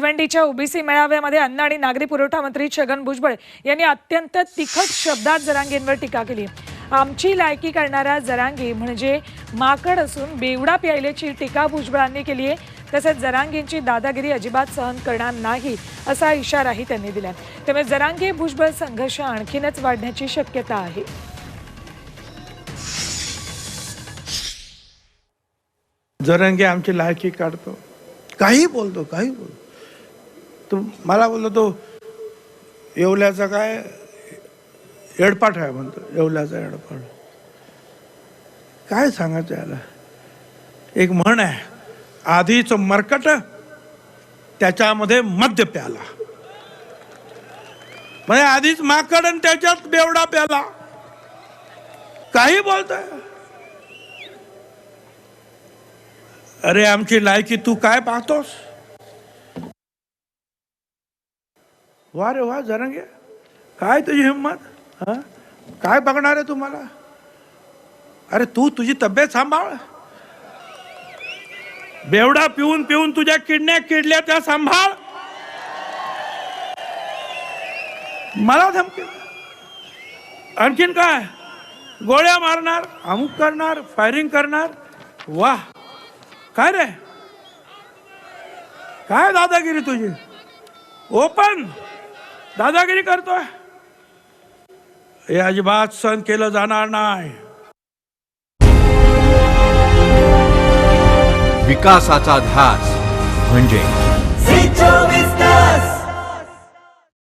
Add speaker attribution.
Speaker 1: भिवंडीच्या OBC मेळाव्यामध्ये अन्न आणि नागरी पुरवठा मंत्री छगन भुजबळ यांनी अत्यंत तिखट शब्दात जरांगेंवर टीका केली. आमची लायकी करणारा जरांगी म्हणजे माकड असून बेवडा प्यायल्याची टीका भुजबळांनी केली आहे. तसेच जरांगींची दादागिरी अजिबात सहन करणार नाही असा इशाराही त्यांनी दिला त्यामुळे जरांगे भुजबळ संघर्ष आणखीनच वाढण्याची शक्यता आहे.
Speaker 2: जरंगे आमची लायकी काढतो. काही बोलतो काही बोलतो. तर मला बोलतो तो येवल्याचा काय एडपाट आहे म्हणतो येवल्याचा एडपाट काय सांगायचं याला? एक म्हण आहे आधीच मरकट त्याच्यामध्ये मद्य प्याला. म्हणजे आधीच माकड आणि त्याच्यात बेवडा प्याला. काही बोलतोय? अरे आमची लायकी तू काय पाहतोस? वा रे वा जरंगे. काय तुझी हिंमत काय बघणार आहे तुम्हाला? अरे तू तुझी तब्येत सांभाळ. बेवडा पिऊन पिऊन तुझ्या किडण्या किडल्या त्या सांभाळ. मला धमकी. आणखीन काय? गोळ्या मारणार अमुक करणार फायरिंग करणार. वा. काय रे? काय दादागिरी तुझी? ओपन दादागिरी करतोय. हे अजिबात सहन केलं जाणार नाही.
Speaker 3: विकासाचा ध्यास म्हणजे